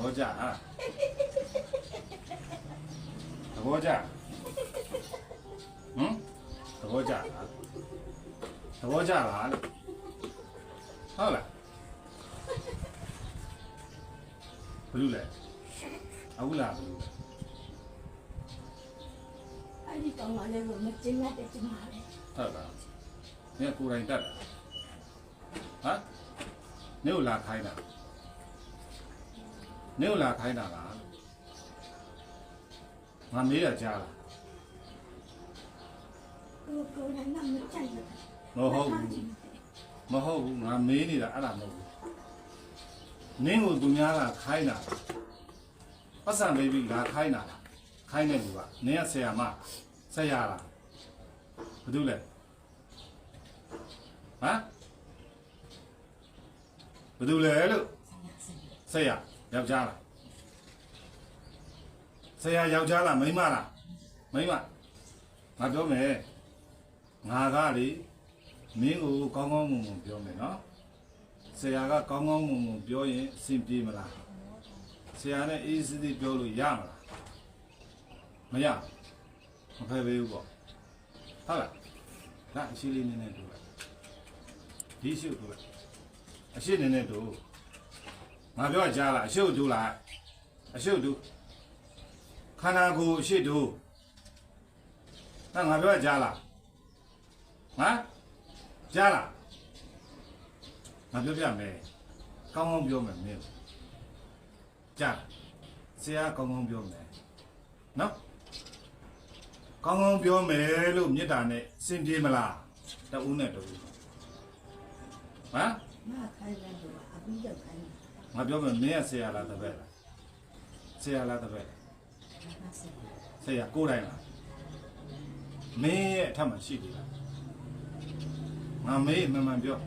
ဘောကြဟာသဘောကြဟမ်သဘောကြလားသဘောကြလားလို့ဟုတ်လားဘယ်လိုလဲအခုလားဘယ်လိုလဲအဲ့ဒီကောင်မလေးကိုမကျင်းရတဲ့ကျမလေးဟုတ်လားနင်ကကိုယ်တိုင်တက်တာဟမ်နင်ကိုလာခိုင်းတာ နင်ကိုလာခိုင်းတာလားငါမေးရကြားလားကိုကိုလည်းမမချိုက်ဘူးမဟုတ်ဘူးမဟုတ်ဘူးငါမေးနေတာအဲ့ဒါမဟုတ်ဘူးနင်းကိုသူများကခိုင်းတာပတ်စံဘေဘီလာခိုင်းတာခိုင်းတဲ့လူကနင်းကဆရာမဆက်ရလားဘာလို့လဲဟမ်ဘာလို့လဲလို့ဆက်ရ ယောက်ျားလားဆရာယောက်ျားလားမိန်းမလားမိန်းမငါပြောမယ်ငါကလေမင်းကိုကောင်းကောင်းမွန်မွန်ပြောမယ်နော်ဆရာကကောင်းကောင်းမွန်မွန်ပြောရင်အဆင်ပြေမလားဆရာနဲ့အေးစစ်စစ်ပြောလို့ရမလားမရမဖယ်ပေးဘူးပေါ့ဟုတ်လားဒါအရှိလေးနည်းနည်းတူလိုက်ဒီရှိတူလိုက်အရှိနည်းနည်းတူ ငါပြောကြားလားအရှိတူလားအရှိတူခန္ဓာကိုယ်အရှိတူဒါငါပြောကြားလားဟမ်ကြားလားငါပြောပြမယ်ကောင်းကောင်းပြောမယ်မင်းကြားလားဆရာကောင်းကောင်းပြောမယ်နော်ကောင်းကောင်းပြောမယ်လို့မေတ္တာနဲ့စင်ပြေမလားတဦးနဲ့တူဟမ်မခိုင်းတယ်လို့အပြီးတော့ခိုင်းတယ် ငါပြောမယ်မင်းကဆရာလားတပည့်လားဆရာလားတပည့်လားဒါကဆက်ဆရာကိုယ်တိုင်လားမင်းရဲ့အထက်မှာရှိသေးလားငါမေးမှန်မှန်ပြော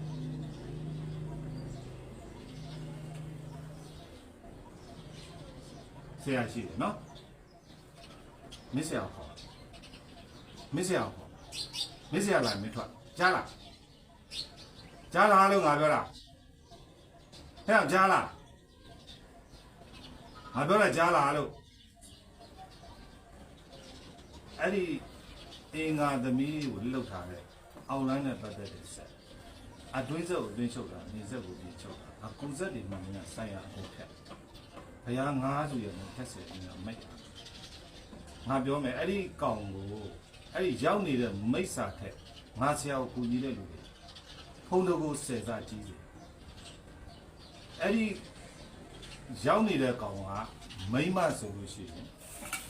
ဆရာရှိတယ်နော်မင်းဆရာခေါ်မင်းဆရာခေါ်မင်းဆရာလာမင်းထွက်ကြားလားကြားလားလို့ငါပြောတာ ဟဲ့ကြားလားငါပြောတာကြားလားလို့အဲ့ဒီအင်္ဂါသမီးကိုလှုပ်ထားတဲ့အောက်လိုင်းနဲ့ပတ်သက်တဲ့ဆက်အတွင်းစက်ကိုအတွင်းချုပ်တာနေစက်ကိုပြင်ချုပ်တာအကုစက်တွေမှမင်းဆိုင်ရအကုန်ဖြတ်ဘုရားငါးဆိုရမယ်ဖြတ်စေနေမိတ်ငါပြောမယ်အဲ့ဒီကောင်ကိုအဲ့ဒီရောက်နေတဲ့မိစ္ဆာထက်ငါဆရာကိုကူညီတဲ့လူတွေဖုန်းတို့ကိုဆယ်စားကြီးတယ် အဲ့ဒီရောက်နေတဲ့ကောင်ကမိမ့်မဆိုလို့ရှိရင်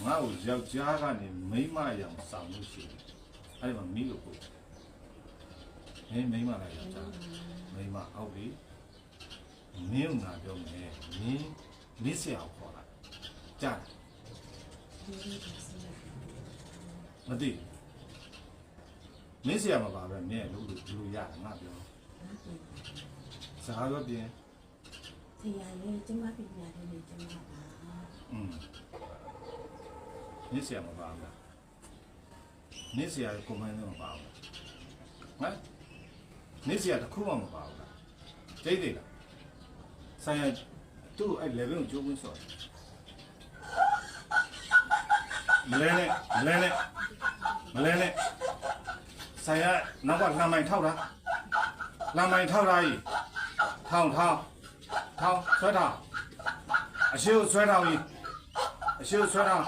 ငါ့ကိုယောက်ျားကနေမိန်းမရောင်ဆောင်လို့ရှိတယ်အဲ့ဒီမှာမိလို့ကိုမင်းမိန်းမလားယောက်ျားမိန်းမအောက်ပြီမင်းကငါပြောမယ်မင်းမစ်ဆရာကိုခေါ်လာကြားလားမသိဘူးမင်းဆရာမပါပဲမင်းလို့လို့လူရတယ်ငါပြောစကားတော့ပြင် ဆရာလေးကျမပညာလေးကျမပါอืมမင်းဆရာမပါဘူးလားမင်းဆရာကိုမန်းတော့မပါဘူးဟမ်မင်းဆရာတစ်ခုမှမပါဘူးလားကျိတ်သေးလားဆိုင်ရသူ့ကိုအဲ့ level ကိုကြိုးဝင်းဆော့မလဲနဲ့မလဲနဲ့မလဲနဲ့ဆိုင်ရနောက်ကလမ်းမိုင်ထောက်တာလမ်းမိုင်ထောက်တာကြီးထောင်းထောင်း ထောင်းဆွဲထောင်းအရှိကိုဆွဲထောင်းကြီးအရှိကိုဆွဲထောင်း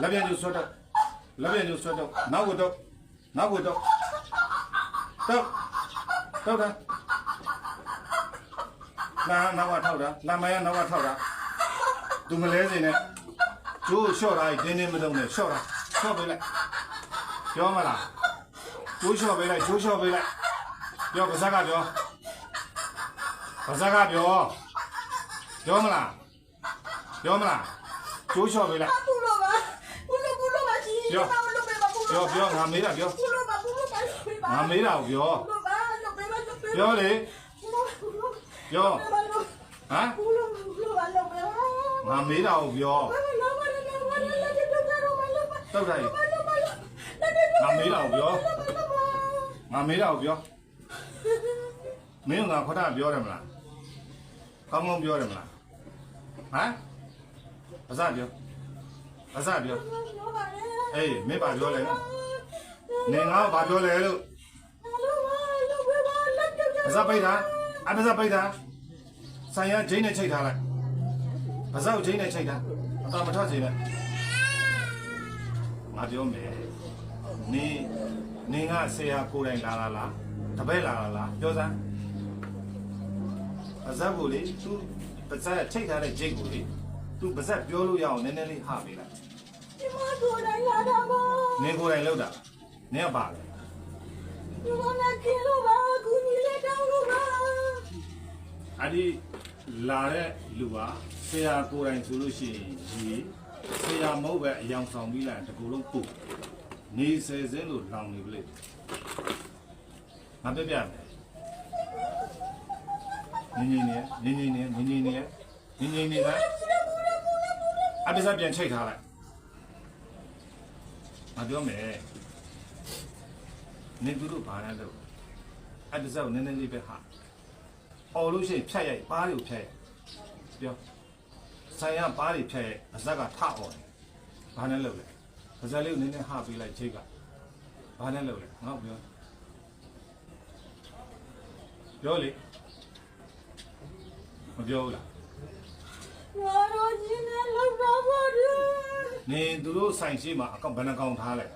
လက်ပြန်ကျဆွဲတော့လက်ပြန်ကျဆွဲတော့နောက်ကိုတော့နောက်ကိုတော့တော့တော့တာလာနောက်ကထောက်တာလာမရနောက်ကထောက်တာသူမလဲစင်နဲ့ကျိုးလျှော့တာကြီးတင်းတင်းမလုံးနဲ့လျှော့တာလျှော့ ပေးလိုက်ပြောမလားကျိုးလျှော့ပေးလိုက်ကျိုးလျှော့ပေးလိုက်ပြောပါစကားပြောပါစကားပြောပြောမလားပြောမလားကျိုးလျှော့ပေးလိုက်ပူလို့ပါပူလို့ပူလို့ပါရှင်ပြောကျမလို့ပဲပါပူပြောလို့ပြောငါမေးတာပြောပူလို့ပါပူလို့ပါရှင်ပါငါမေးတာကိုပြောပူလို့ပါလို့ပဲလို့ပဲပြောလေပူလို့ပူလို့ပြောပါလို့ဟမ်ပူလို့ပူလို့ပါလို့ပဲငါမေးတာကိုပြောဘာလို့လဲဘာလို့လဲဘာလို့လဲဒီတော့ကတော့ဘာလို့ပါတောက်တိုင်းဘာလို့ဘာလို့ငါမေးတာကိုပြောငါမေးတာကိုပြောမင်းကငါခေါ်တာပြောတယ်မလား ကောင်းကောင်းပြောတယ်မလားဟမ်ဘာသာပြောဘာသာပြောအေးမင်းဘာပြောလဲနော်နေငါဘာပြောလဲလို့ဘာသာပိတ်တာအဘာသာပိတ်တာဆိုင်ရဂျိန်းနဲ့ချိတ်ထားလိုက်ဘာသာကိုဂျိန်းနဲ့ချိတ်တာအသာမထွက်စေနဲ့ငါပြောမယ်နေနေငါဆရာကိုယ်တိုင်လာလာလားတပည့်လာလာလားပြောစမ်း ဘာသာကိုလေသူပါဇက်ချိတ်ထားတဲ့ဂျိတ်ကိုလေသူပါဇက်ပြောလို့ရအောင်နည်းနည်းလေးဟပေးလိုက်ဒီမကိုယ်တိုင်လာတာပါနင်ကိုယ်တိုင်လောက်တာနင်ကပါလေဒီမနဲ့ကင်းလို့ပါကူညီလက်တောင်းလို့ပါအဲ့ဒီလာတဲ့လူကဆရာကိုယ်တိုင်ဆိုလို့ရှိရင်ဒီဆရာမဟုတ်ပဲအယောင်ဆောင်ပြီးလိုက်ရင်တကူလုံးပုတ်နေဆယ်စင်းလို့လောင်နေပြီလေငါပြပြမယ် ငင်းငင်းနေငင်းငင်းနေငင်းငင်းနေငင်းငင်းနေကအပစ္စပြန်ချိတ်ထားလိုက်ငါပြောမယ်နေသူတို့ဘာလဲလို့အပစ္စကိုနည်းနည်းလေးပဲဟာអော်လို့ရှိရင်ဖြတ်ရိုက်ပါးတွေကိုဖြတ်ရိုက်ပြောဆိုင်ရပါးတွေဖြတ်ရိုက်အဇက်ကထអော်တယ်ဘာနဲ့လုပ်လဲပါဇက်လေးကိုနည်းနည်းဟပေးလိုက်ချိတ်ကဘာနဲ့လုပ်လဲငါ့ကိုပြောပြောလေ မပြောဘူးလားဘာလို့ရှင်းနေလောက်တာပါလဲနေသူတို့ဆိုင်ရှိမှာအကောင့်ဘယ်နှကောင်ထားလဲ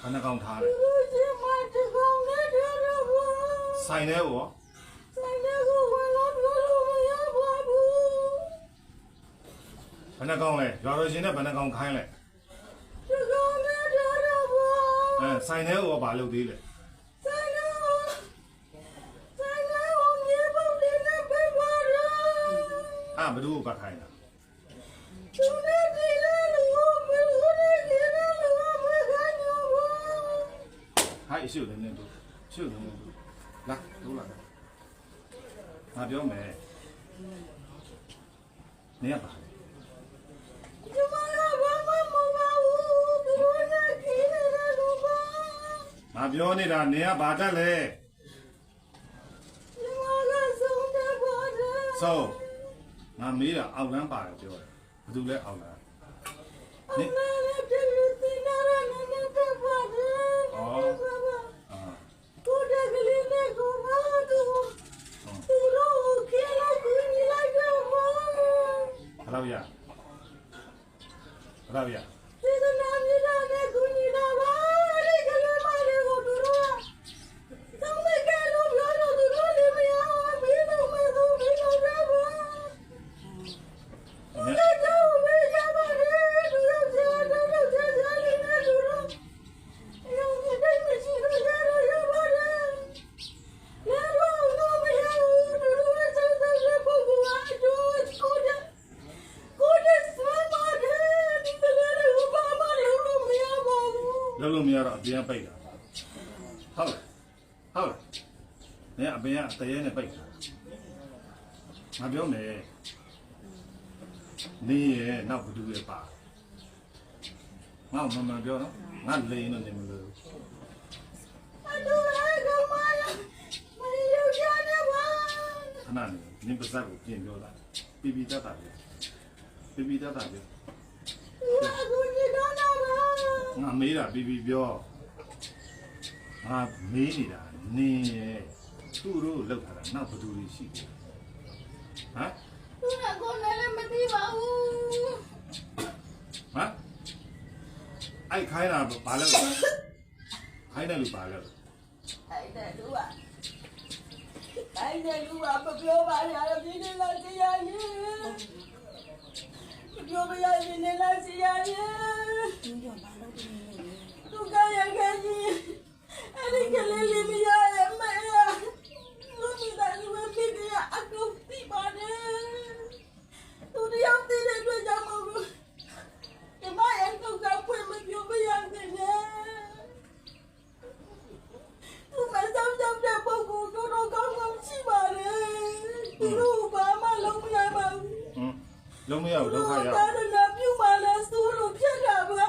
ဘယ်နှကောင်ထားလဲလူချင်းမတကောင်နဲ့တော့ဘာဆိုင်ထဲကိုရောဆိုင်နေကိုဝင်လာလို့မရပါဘူးဘယ်နှကောင်လဲရွာတော်ရှင်နဲ့ဘယ်နှကောင်ခိုင်းလဲတကောင်နဲ့တော့ဘာအဲဆိုင်ထဲကိုရောဘာလုပ်သေးလဲ ဆိုင်နေဆိုင်နေကိုမြေပုံလေးနဲ့ပြပါလား အာဘ ယ်သူ့ကိုကတ်ခိုင်းတာသူနဲ့ဒီလိုလိုဘယ်လိုလဲဒီလိုလိုမခိုင်းတော့ဘူးဟိုက်ရှုပ်နေနေတို့ရှုပ်နေနေတို့လာတို့လာငါပြောမယ်နေရပါလေဒီမှာဘာမှမပါဘူးဒီလိုနဲ့ခင်းနေတယ်လို့ပါငါပြောနေတာနေရပါတတ်လေဒီ ငါမေးတာအောက်လန်းပါတယ်ပြောတယ်ဘယ်သူလဲအောက်လန်းအမေလည်းပြလို့တင်ရတဲ့နည်းနည်းတက်ပါတယ် အာ ကိုတကလေးနဲ့ကိုမတို့သူတို့ခဲလိုက်ကူညီလိုက်တော့ပါ ဘယ်လောက်ရဘယ်လောက်ရ ဒီကနေ့မြေတာနဲ့ကူညီတာပါဒီကလေးမလေးကိုသူတို့ကသုံးတဲ့ကလို့ပြောတော့သူတို့လည်းမရဘူးပြီးတော့မသူပြီးတော့ရပါ နေ ဒီတော့မေးကြပါလေသူတို့ဆရာတို့တို့ဆရာလေးနဲ့သူတို့ရောင်းတဲ့မရှိတော့ရတော့ရပါတယ် ရတော့တော့မရဘူးသူတို့ကစတဲ့ရပုဂ္ဂိုလ်အတူကိုတဲ့ကိုတဲ့စမတဲ့ဒီကလေးကဘာမှလုပ်လို့မရပါဘူး လုံးလုံးမရတော့အ ပြင်ကပိတ်တာဟုတ်လားဟုတ်လားနေအပြင်ကအတရေနဲ့ပိတ်တာငါပြောမယ်နေရဲ့နောက်ဘယ်သူလဲပါငါ့ကိုမမှန်ပြောနော်ငါလိန်တော့နေမလို့အတူလည်းကမရမရောက်ကြနဲ့ပါခဏနေနင်းပါဇက်ကိုပြင်ပြောတာပြပြတတ်တာပြောပြပြတတ်တာပြောသူကကူညီတော့တော့ပါငါမေးတာပြပြပြော ငါမေးနေတာနင်းရဲ့သူ့တို့လောက်ထားတာနောက်ဘယ်သူတွေရှိလဲဟမ်သူကကိုလည်းမသိပါဘူးဟမ်အဲ့ခိုင်းတာဘာလဲခိုင်းတယ်လို့ဘာလဲအဲ့ဒါသူကအဲ့ဒါလူကမပြောပါနဲ့အပြင်းနဲ့လာစီရရင်မပြောပါရရင်လည်းလာစီရရင်သူကရခဲ့ကြီး အဲ့ဒီကလေးလေးမရရဲ့မရလူမိသားစုပဲဖြစ်ပြအကူတိပါတယ်သူတယောက်တည်းတဲ့အတွက်ကြောင့်မဟုတ်ဘူးဒီမရဲ့တော့ကဖွင့်မပြောပါရစေနဲ့ သူမဆောင်ဆောင်တဲ့ပုဂ္ဂိုလ်တို့တော့ကောင်းကောင်းရှိပါလေသူတို့ဘာမှလုံးမရပါဘူး ဟမ်လုံးမရဘူးဒုက္ခရောက် ဒါရနာပြုပါလဲဆိုလို့ဖြစ်တာပါ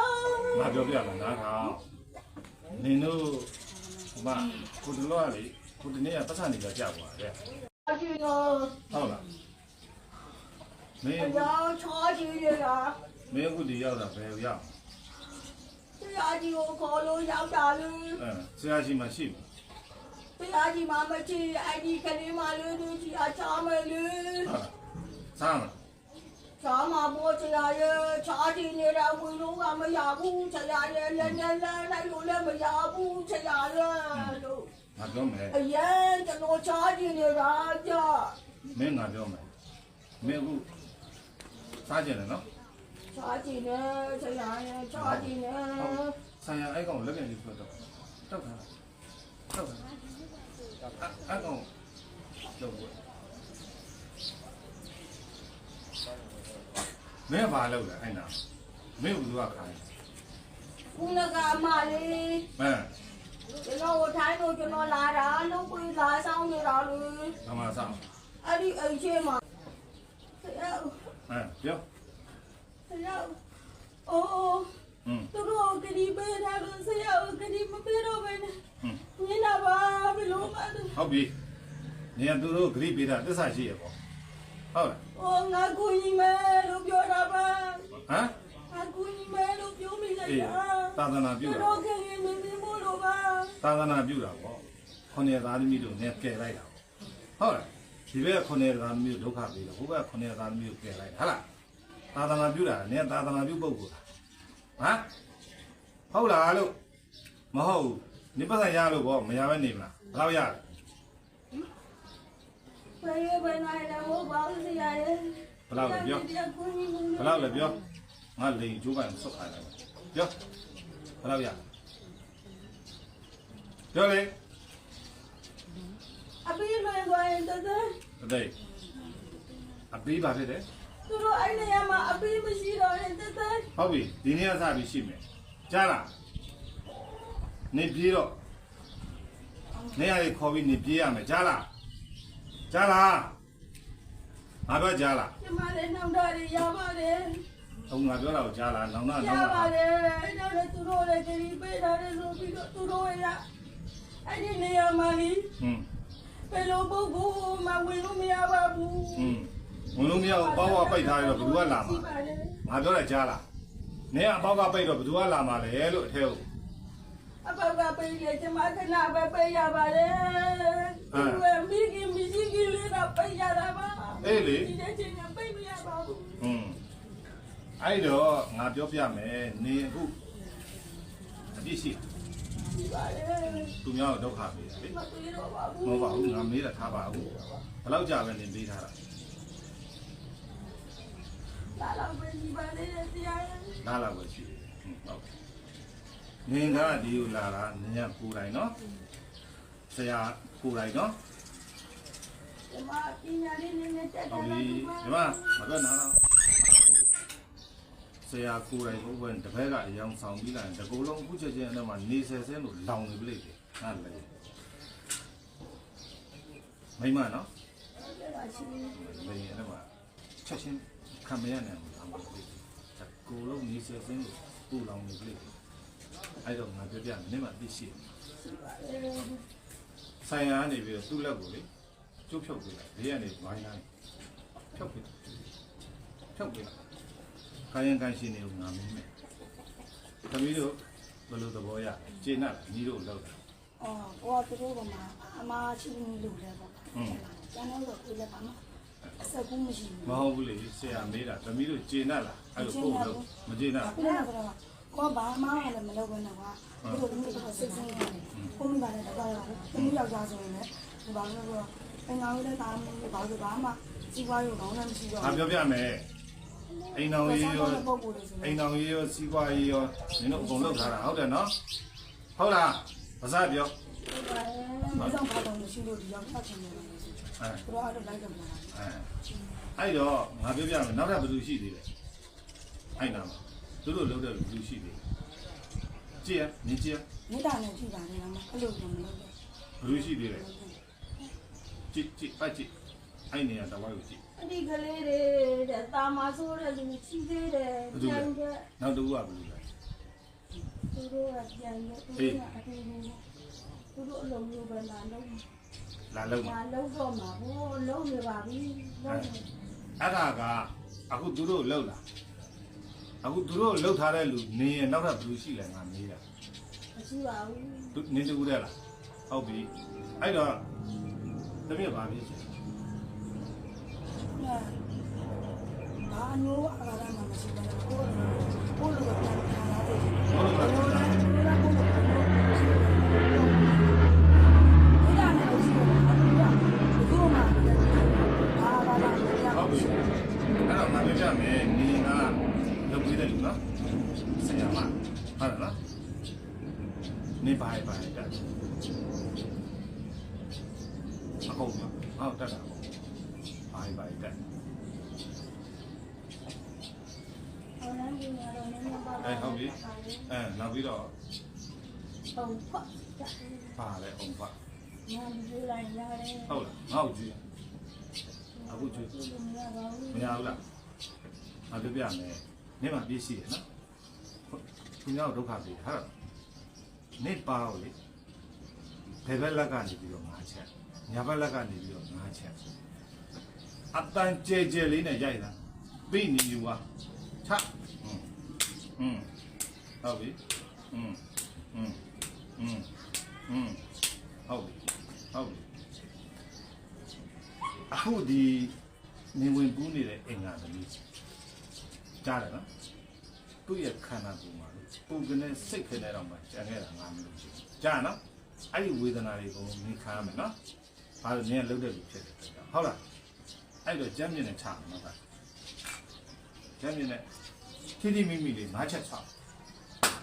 ငါပြောပြမယ်နားထောင်နင်တို့ဟိုမကိုတလောကလေကိုတနေ့ကပတ်စံနေကြကြပါတဲ့ အရှင်ရော ဟုတ်လား မင်း အယောင်ချောကြီးတွေက မင်းအခုဒီရောက်တာဘယ်ရောက် ဆရာ ကြီးကိုခေါ်လို့ရောက်တာလေအဲဆရာကြီးမရှိဘူးဆရာကြီးမမချီအဲ့ဒီကလေးမလေးတို့ကြီးအချားမယ်လေဟာစားမချားမပေါ်ဆရာရဲ့ချားကြီးနေတာဝင်လို့ကမရဘူးဆရာရဲ့လည်းလည်းလည်းလိုက်လို့လည်းမရဘူးဆရာရဲ့လို့ငါပြောမယ်အရင်ကျွန်တော်ချားကြီးနေတာကြမင်းငါပြောမယ်မင်းအခုစားကြတယ်နော်ချားကြီးနေဆရာရဲ့ချားကြီးနေ ဆိုင်ရအဲ့ကောင်လက်ပြန်လေးဖွက်တော့တောက်ခါတောက်ခါအဲ့ကောင်တော့ဘူးမင်းဘာလုပ်လဲအဲ့နာမင်းဘူးကခိုင်းခုနကအမလေးမင်းကျွန်တော်ကိုထိုင်းလို့ကျွန်တော်လာတာလုံးပွေးလာဆောင်နေတာလေဘာမှစားအဲ့ဒီအိမ်ချင်းမှာဆရာအဲပြောဆရာအိုးอืม သူတို့ကတိပေးတာလို့ဆရာကတိမပေးတော့ဘဲနဲ့อืมညနာပါဘယ်လိုမှဟုတ်ပြီနေရာသူတို့ဂရိပေးတာတစ္ဆာရှိရပေါ့ဟုတ်လားဟောငါကူညီမယ်လို့ပြောတာပါဟမ်ငါကူညီမယ်လို့ပြောမိလိုက်အေးတာသာသနာပြုသူတာတို့ကရင်နေနေမို့လို့ပါသာသနာပြုတာပေါ့ခொနည်းသားသမီးတို့နဲ့ကယ်လိုက်တာဟုတ်လားဒီဘက်ကခொနည်းသားသမီးတို့ဒုက္ခပေးတယ်ဟိုဘက်ကခொနည်းသားသမီးတို့ကယ်လိုက်ဟုတ်လားသာသနာပြုတာနဲ့သာသနာပြုပုဂ္ဂိုလ်လား ဟမ်ဟုတ်လားလို့မဟုတ်ဘူးနိဗ္ဗာန်ရလို့ပေါ့မရဘဲနေမလားဘယ်တော့ရလဲဘယ်ရဘယ်နိုင်လဲဟောပါဆရာရဲ့ဘယ်လောက်လဲပြောကူညီမှုဘယ်လောက်လဲပြောငါလိန်ကျိုးပိုင်ဆွတ်ခိုင်းလိုက်ပြောဘယ်လောက်ရပြောလေအပေးလွယ်သွားရင်တသက်အသေးအပေးပါဖြစ်တယ် သူတို့အဲ့နေရာမှာအပေးမရှိတော့ရင်တသက်ဟုတ်ပြီဒီနေ့ကစပြီးရှိမယ်ကြားလားနေပြေးတော့နေရာလေးခေါ်ပြီးနေပြေးရမယ်ကြားလားကြားလားငါပြောကြားလားကျမလည်းနှောင်းတာရရပါတယ်ဟိုငါပြောတာကိုကြားလားနောင်နာရနောင်ပါနာတယ်အဲ့ဒါလည်းသူတို့လည်းကြည်ပေးထားတယ်ဆိုပြီးတော့သူတို့ရအဲ့ဒီနေရာမှာလေဟွန်းဘယ်လိုပုဂ္ဂိုလ်မှဝင်လို့မရပါဘူး ဟွန်း ဝင်လို့မရဘူးပေါက်ဝပိတ်ထားရတော့ဘယ်သူကလာမှာငါပြောတာကြားလားနေကအပေါက်ကပိတ်တော့ဘယ်သူကလာမှာလဲလို့အထဲကိုအပောက်ကပေးတယ်ကျမခဏပဲပေးရပါတယ်သူကမိခင်မရှိခင်လေးတော့ပေးရတာပါဒီတဲ့ချင်းကပေးမရပါဘူးဟွန်းအဲ့တော့ငါပြောပြမယ်နေအခုအပြစ်ရှိဒီပါလေသူများကိုဒုက္ခပေးတယ်လေမပေးတော့ပါဘူးမဟုတ်ပါဘူးငါမေးတာထားပါဘူးဘယ်လောက်ကြာပဲနေပေးထားတာ လာတော့ပဲဒီပါလေတရားနားလာပဲရှိတယ်ဟုတ်နင်ကဒီကိုလာတာနင်ကကိုယ်တိုင်နော်ဆရာကိုယ်တိုင်နော်ကျမပညာလေးနဲ့နဲ့တက်တဟုတ်ယ်ပြီဒီမှာမတော့နားတော့ဆရာကိုယ်တိုင်ဘုရားတပည့်ကအယောင်ဆောင်ပြီးလာရင်တကူလုံးအခုချက်ချင်းအဲ့မှာနေဆယ်ဆင်းလို့လောင်နေပြီလေငါလည်းမိမနော်ပါရှိလေအဲ့မှာချက်ချင်း ခံမရနိုင်ဘူးလောင်နေပြီတကူလုံးနေဆယ်ဆင်းလို့ပူလောင်နေပြီလေအဲ့တော့ငါပြောပြမယ်နင်မသိရှိတယ်ဆိုင်ရာကနေပြီးတော့သူ့လက်ကိုလေကျုပ်ဖြုတ်ပေးလိုက်ဘေးကနေဝိုင်းလိုက်ဖြုတ်ပေးဖြုတ်ပေးလိုက်ခိုင်းရင်ခိုင်းရှင်နေဦးငါမင်းမဲ့သမီးတို့ဘယ်လိုသဘောရကျေနပ်လားညီတို့လောက်တယ်အော်ဘောသူတို့ကမှအမရှိနေလို့လဲပေါ့ကျန်တော့ကိုလည်းပါမ အဆက်ကူးမရှိဘူးမဟုတ်ဘူးလေဆရာမေးတာသမီးတို့ကျေနပ်လားအဲ့လိုပို့လို့မကျေနပ်ပြနေတာကတော့ကိုဘာမှလည်းမလုပ်ဘဲနဲ့ကွာသူတို့ဒီလိုစိတ်ဆင်းနေတယ်ကိုမိပါနဲ့တော့တော့သူမျိုးယောက်ျားဆိုရင်လည်းဒီဘာလို့လဲဆိုတော့အင်္ဂါလေးလည်းတာမလို့ဘာလို့ဘာမှစီးပွားရေးကောင်းလည်းမရှိတော့ငါပြောပြမယ်အိမ်တော်ကြီးရောပုံကိုယ်လေးဆိုအိမ်တော်ကြီးရောစီးပွားရေးရောနင်တို့အကုန်လုပ်ထားတာဟုတ်တယ်နော်ဟုတ်လားဗစားပြောမဆောင်ပါတော့မရှိလို့ဒီရောက်ဖတ်ချင်တယ်အဲ သူတို့အဲ့လိုလိုက်တယ်မလားအဲအဲ့တော့ငါပြောပြမယ်နောက်ထပ်ဘယ်သူရှိသေးလဲအဲ့နာမှာသူတို့လုပ်တဲ့ဘယ်သူရှိသေးလဲကြည့်ရမြင်ကြည့်ရမိသားနဲ့ကြည့်ပါလေနော်အဲ့လိုမလုပ်ဘူးဘယ်သူရှိသေးလဲကြည့်ကြည့်ပတ်ကြည့်အဲ့နေရာတဝိုင်းကိုကြည့်အဒီကလေးတွေတဲ့တာမဆိုးတဲ့လူရှိသေးတယ်ကျန်တဲ့နောက်တစ်ခုကဘယ်လိုလဲသူတို့ကကျန်တဲ့သူတို့ကအတူတူသူတို့အလုံးမျိုးပဲလာလုံး လာလုံးလာလုံးတော့မှာဟိုလုံးနေပါပြီလုံးအဲ့ဒါကအခုသူတို့လှုပ်လာအခုသူတို့လှုပ်ထားတဲ့လူနေရင်နောက်ထပ်ဘယ်လူရှိလဲငါမေးတာမရှိပါဘူးသူနေတူတဲ့လားဟုတ်ပြီအဲ့တော့တမီးဘာဖြစ်ချင်ဘာလို့အကားမှမရှိဘူးကိုကိုလိုကပြန်ထားတာတဲ့ဟုတ်လားဘယ် မယ်နေကလှုပ်ပြီးတဲ့လူနော်ဆရာမဟုတ်လားနေပါပါတက်အကုန်ဟုတ်တက်တာပါပါတက်ဟောလည်းဒီမှာတော့နည်းနည်းပါအဲဟုတ်ပြီအဲနောက်ပြီးတော့ဟုတ်ပါပါလေအောင်ပါညဒီလိုက်ရတယ်ဟုတ်လားငါ့ကိုကြည့်အခုကြည့်ဒီမရပါဘူးမရဘူးလား ငါပြောပြမယ်နေမှာပြည့်ရှိတယ်နော်သူများဒုက္ခပေးတယ်ဟာနေပါလို့လေဘယ်ဘက်လက်ကနေပြီးတော့ငါချက်ညာဘက်လက်ကနေပြီးတော့ငါချက်အတန်ကြဲကြဲလေးနဲ့ရိုက်တာပြီးနေယူပါချอืมဟုတ်ပြီอืมอืมอืมอืมဟုတ်ပြီဟုတ်ပြီအခုဒီနေဝင်ပူးနေတဲ့အင်္ဂါသမီး ကြားတယ်နော်သူ့ရဲ့ခန္ဓာကိုယ်မှာလို့ပူကနေစိတ်ခဲနေတော့မှကြံခဲ့တာငါမလို့ရှိဘူးကြားနော်အဲ့ဒီဝေဒနာတွေကိုမင်းခံရမယ်နော်ဘာလို့နင်းလှုပ်တဲ့လူဖြစ်တယ်ဟုတ်လားအဲ့တော့ကြမ်းမြင်နဲ့ချမှာနော်ကြမ်းမြင်နဲ့ခိတိမိမိလေးငါးချက်ချ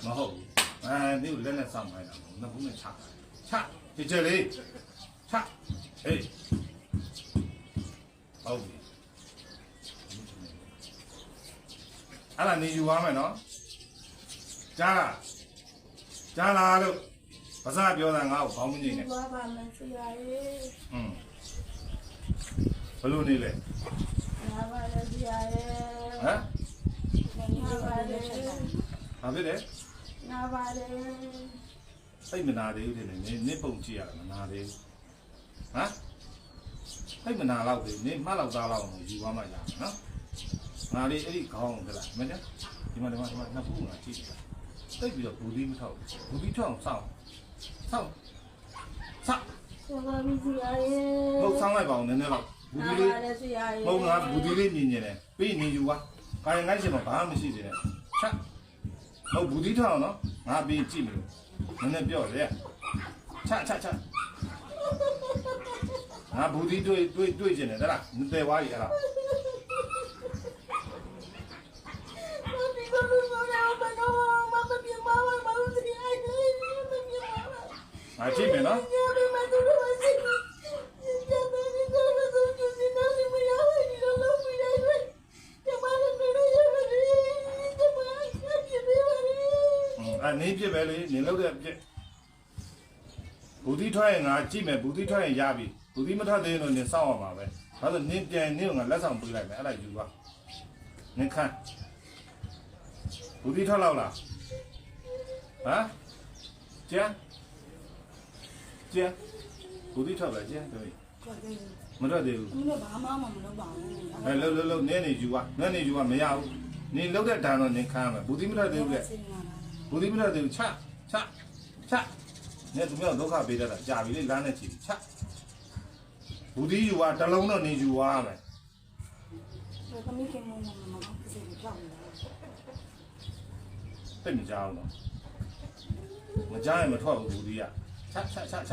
မဟုတ်ဘူးအဲဒီလက်နဲ့စောင့်ခိုင်းတာမဟုတ်နှစ်ဘူးနဲ့ချချကြကြလေးချဟေးဟုတ်ပြီ အဲ့ဒါနေယူသွားမယ်နော်ကြားလားကြားလားလို့ဘာသာပြောတာငါ့ကိုခေါင်းမငိမ့်နဲ့ဘာပါမဆရာရဲ့อืมဘယ်လိုနေလဲဘာပါလဲဆရာရဲ့ဟမ်ဘာပါလဲဘာဖြစ်လဲနာပါလေစိတ်မနာသေးဘူးတဲ့နင်းနင်းပုံကြည့်ရတာမနာသေးဘူးဟမ်စိတ်မနာတော့ဘူးနင်းမှတ်လောက်သားလောက်ကိုယူသွားမှရမယ်နော် ငါလေးအဲ့ဒီခေါင်းကိုကလားမင်းဒီမှာဒီမှာဒီမှာနှစ်ခုငါကြည့်တယ်စိတ်ပြီးတော့ဘူဒီမထောက်ဘူဒီထောက်အောင်စောင့်စောင့်စောင့်ဘာပါဆရာရဲ့ဟုတ်ဆောင်းလိုက်ပါဦးနည်းနည်းတော့ဘူဘာဒီလေးပါလဲဆရာရဲ့ပုံကဘူဒီလေးမြင်နေတယ်ပြီးနေယူသွားခိုင်ငိုင်းချင်တော့ဘာမှမရှိသေးနဲ့ချက်ဟုတ်ဘူဒီထောက်အောင်နော်ငါပြီးကြည့်မလို့နည်းနည်းပြောလေချက်ချက်ချက်ငါဘူဒီတွေ့တွေ့တွေ့ကျင်တယ်ဒါလားမသေးသွားပြီအဲ့ဒါ ဒီလိုလိုတော့ဘာတော့မမပြမမမဆရာရဲ့မပြမ ငါကြည့်မယ်နော်ညမမတို့မစစ်ညမမတို့မတို့ကျစနေမရဘူးဒီလိုလိုပြရတယ်ကျမလည်းမရရတယ်ကျမအပြည့်ပြရတယ်အဲ့နင်းပြစ်ပဲလေနင်းလောက်တဲ့ပြစ်ဘူဒီထွက်ရင်ငါကြည့်မယ်ဘူဒီထွက်ရင်ရပြီဘူဒီမထွက်သေးရင်တော့နင်းစောင့်ရမှာပဲဘာလို့နင်းပြန်နင်းကငါလက်ဆောင်ပေးလိုက်မယ်အဲ့ဒါယူပါနင်းခန့် ဘူဒီထွက်လောက်လားဟမ်ကျန်ကျန်ဘူဒီထွက်ပဲကျန်တို့မထွက်သေးဘူးမင်းဘာမှမမလုပ်ပါဘူးအဲလှုပ်လှုပ်လှုပ်နင်းနေယူပါနင်းနေယူပါမရဘူးနင်းလှုပ်တဲ့တန်တော့နင်းခမ်းရမယ်ဘူဒီမထွက်သေးဘူးလေဘူဒီမရတဲ့ချချချနေသူမျိုးဒုက္ခပေးတတ်တာကြာပြီလေလမ်းနဲ့ချီချဘူဒီယူပါတလုံးတော့နေယူပါမယ်ဘာကမိခင်မမမမစစ်ကြောက်နေတာ သိမကြအောင်တော့မကြားရင်မထွက်ဘူးဘူဒီကချချချချ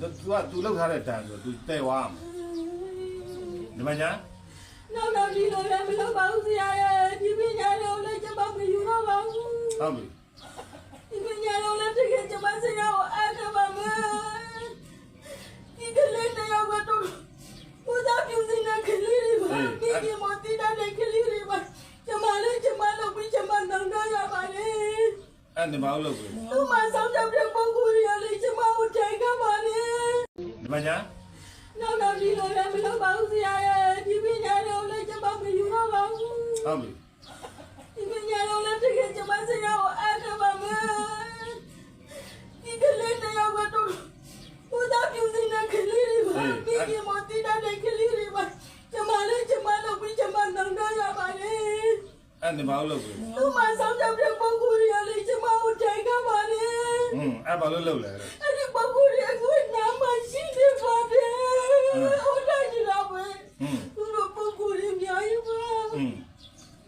သူကသူလောက်ထားတဲ့တန်ဆိုသူတဲ့ဝါမယ်ဒီမှာညာနောက်တော့ဒီလိုလည်းမလုပ်ပါဘူးဆရာရဲ့ဒီပညာလုံးလည်းကျမမယူတော့ပါဘူးဟုတ်ပြီ ဒီပညာလုံးလည်းတကယ်ကျမဆရာကိုအားကပါမယ်ဒီကလေးတယောက်ကတော့ဘုရားပြုစင်တဲ့ကလေးတွေပါဒီဒီမတိတဲ့ကလေးတွေပါကျမလည်းကျမလုပ်ပြီးကျမနောင်တော့ရပါလေ အဲ့ဒီမှာလို့ပြီသူမဆော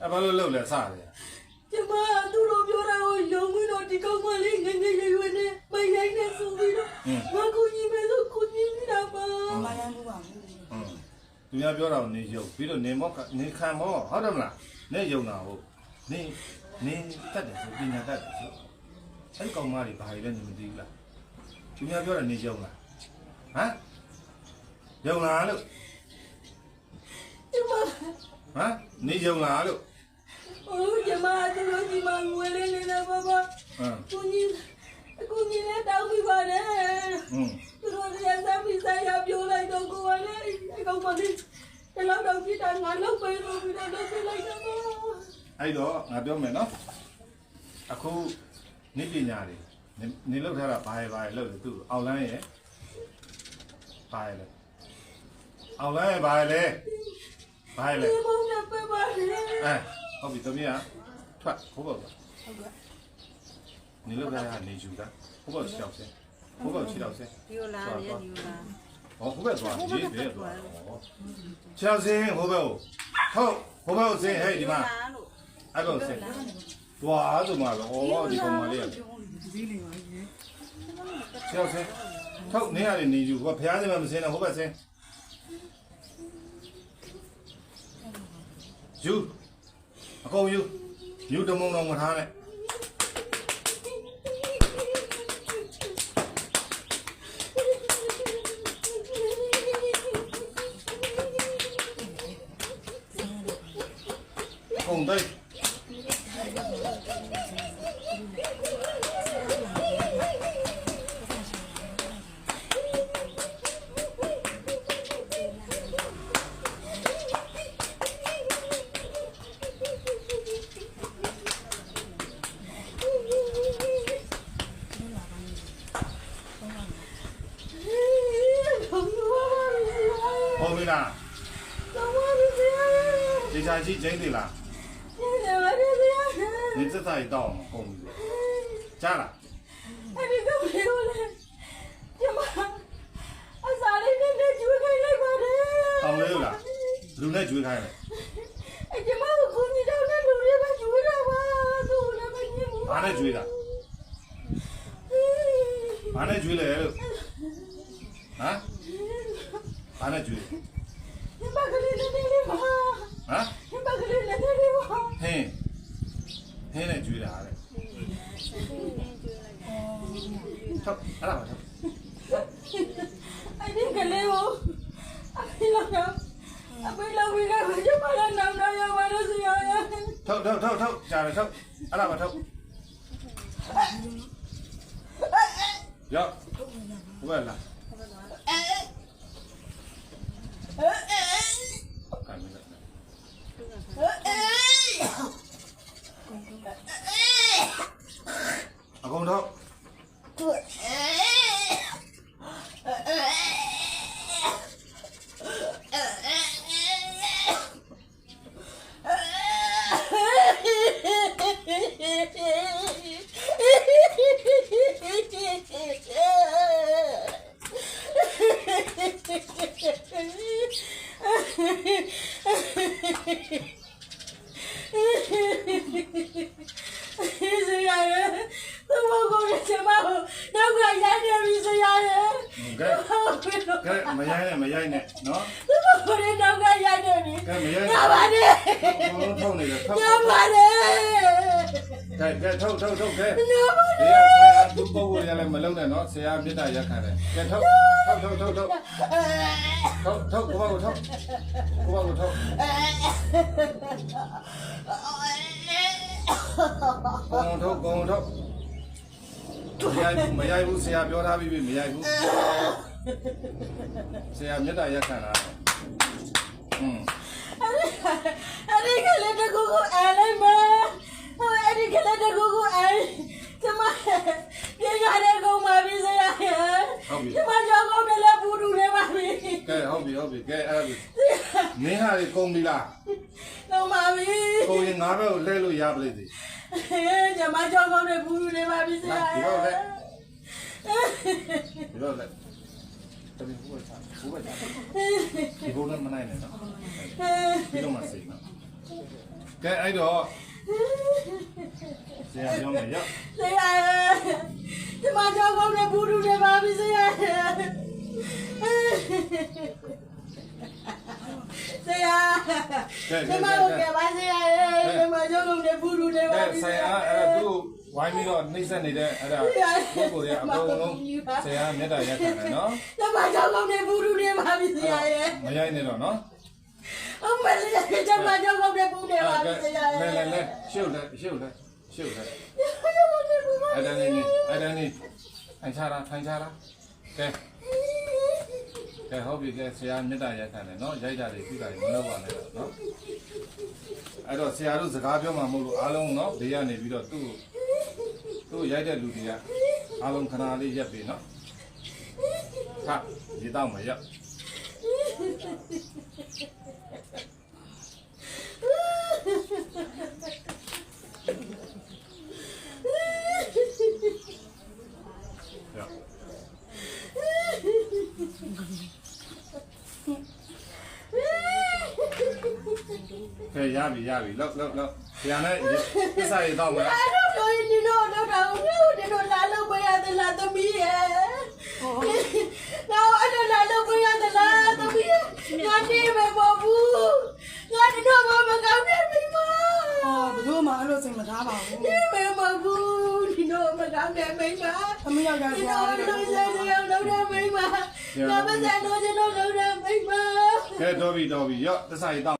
အဲ့ဘာလို့လုပ်လဲစတယ်ကျမသူတို့ပြောတာကိုယုံပြီးတော့ဒီကောင်မလေးငငယ်ရွယ်ရွယ်နဲ့မရိုင်းနဲ့ဆိုပြီးတော့ငါကိုကြီးမဲ့လို့ကိုကြီးနေတာပါမရမ်းဘူးပါဘူးอืมသူများပြောတာကိုနေရုပ်ပြီးတော့နေမောနေခံမောဟုတ်တယ်မလားနေယုံတာဟုတ်နေနေတတ်တယ်ဆိုပညာတတ်တယ်ဆိုအဲ့ဒီကောင်မတွေဘာတွေလဲနေမသိဘူးလားသူများပြောတာနေယုံလားဟမ်ယုံလားလို့ကျမဟမ်နေယုံလားလို့ ဟိုကျမသူတို့ဒီမှာငွေလေးနေတာပါပါဟမ်ကိုကြီးကိုကြီးလည်းတောင်းပြီးပါတယ်อืมသူတို့လည်းစားပြီးစားရပြောလိုက်တော့ကိုကလည်းအကောင်မလေးတလောက်တော့ကြည့်တာငါလောက်ပဲလို့ပြီးတော့လုပ်ပြလိုက်တော့အဲ့တော့ငါပြောမယ်နော်အခုနေပညာတွေနေနေလောက်ထားတာဘာရဘာရလောက်တယ်သူအောက်လန်းရဲ့ဘာရလဲအောက်လန်းရဲ့ဘာရလဲဘာရလဲဒီမောင်နဲ့ပဲပါတယ်အဲ ဟုတ်ပြီသမီးကထွက်ဟိုဘက်ဟုတ်ကဲ့နေလောက်ထားတာနေယူတာဟိုဘက်ချောက်စဲဟိုဘက်ချီတော့စဲဒီလိုလားဒီလိုလားဟောဟိုဘက်သွားရေးတယ်သွားချောက်စင်းဟိုဘက်ကိုဟုတ်ဟိုဘက်ကိုစင်းဟဲ့ဒီမှာလို့အဲ့ဘက်ကိုစင်းသွားဆိုမှတော့ဩဒီကောင်မလေးကဒီလေးပါကြီးချောက်စင်းထုတ်နေရတယ်နေယူဟိုဖျားစင်းမစင်းတော့ဟိုဘက်စင်းယူ အကုန်ယူယူတမုံတော့မထားနဲ့ကုန်တိတ်ဟောပြီလားဒီချာ ကြီးကျင်းသေးလား你这才到嘛，公寓，加了， အဲ့ဒီကလေးကိုလည်းကျမအစားလေးနဲ့နဲ့ကျွေးခိုင်းလိုက်ပါတယ် 到没有了，路那追开了， အဲ့ကျမကိုကိုကြီးတော it. ထုံထုံကိုဘာကိုထုံကိုဘာကိုထုံကုံထုံကုံထုံမရိုက်ဘူးမရိုက်ဘူးဆရာပြောထားပြီးပြီမရိုက်ဘူးဆရာမြေတားရက်ခံတာอืมအဲ့ဒီကလေးတကူကိုအဲလိုက်မဟိုအဲ့ဒီကလေးတကူ ကိုအဲကျမပြန်ရတဲ့ကောင်ပါပြီဆရာရကျမကြောက်ကောင်းတယ်လည်းဘူးတူနေပါပြီကဲဟုတ်ပြီဟုတ်ပြီကဲအဲ့ဒါမင်းဟာလေကုန်ပြီလားတော့ပါပြီကုန်ရင်ငါဘက်ကိုလဲလို့ရပါလိမ့်စေကျမကြောင်းကောင်းတဲ့ဘူးနေပါပြီဆရာဒီတော့လက်ဒီတော့လက်တပည့်ဘူးချာဘူးချာဒီဘုံနဲ့မနိုင်နဲ့နော်ပြီးတော့မှစိတ်နော်ကဲအဲ့တော့ ဆရာပြောမယ်ရောဆရာကျမကြောင်းကောင်းတဲ့ဘူးနေပါပြီဆရာဆရာကဲကျကဲမကဲတို့ကပါဆရာကျမကြောင်းကောင်းတဲ့ဘူးနေပါကဲပြီဆရာအဲ့ဒါသူ့ဝိုင်းပြီးတော့နှိမ့်ဆက်နေတဲ့အဲ့ဒါပုဂ္ဂိုလ်ရဲ့အကုန်လုံးဆရာမေတ္တာရက်ခံတယ်နော်ကျမကြောင်းကောင်းတဲ့ဘူးနေပါပြီဆရာရဲ့မရိုက်နဲ့တော့နော်အမလေးကျမကြောင်းကောင်းတဲ့ဘူးနေပါပြီဆရာရဲ့လဲလဲလဲရှုပ်လဲရှုပ်လဲ ရှုပ်လဲကြောင်းကောင်းတဲ့ဘူးပါအဲ့ဒါနေနေအဲ့ဒါနေထိုင်ချတာထိုင်ချတာကဲကဲဟုတ်ပြီကဲဆရာမေတ္တာရက်ခံတယ်နော်ရိုက်တာတွေပြတာတွေမလုပ်ပါနဲ့တော့နော်အဲ့တော့ဆရာတို့စကားပြောမှမဟုတ်လို့အားလုံးနော်ဘေးကနေပြီးတော့သူ့သူ့ရိုက်တဲ့လူတွေကအားလုံးခဏလေးရက်ပြီနော်ဟာဒီတော့မရက်ရက် ကဲရပြီရပြီလောက်လောက်လောက်ဆရာနဲ့ပြဿနာတွေတော့မယ် I don't know you know no no no no la lo voy a de la tomie. No, I don't la lo voy a de la tomie. Ya ni me bobu. Ya ni no mo ma ka ne mi ma. ဟောဘယ်လိုမှအဲ့လိုစိတ်မထားပါဘူး Ni me bobu. Ni no ma ka ne mi ma. သမီးယောက်ျား Ni ဆရာ no လေး no ya ni ya no ne mi ma. Ya ba sa no je no no ne mi ma. ကဲတော်ပြီတော်ပြီရော့သစ္စာရေးတော့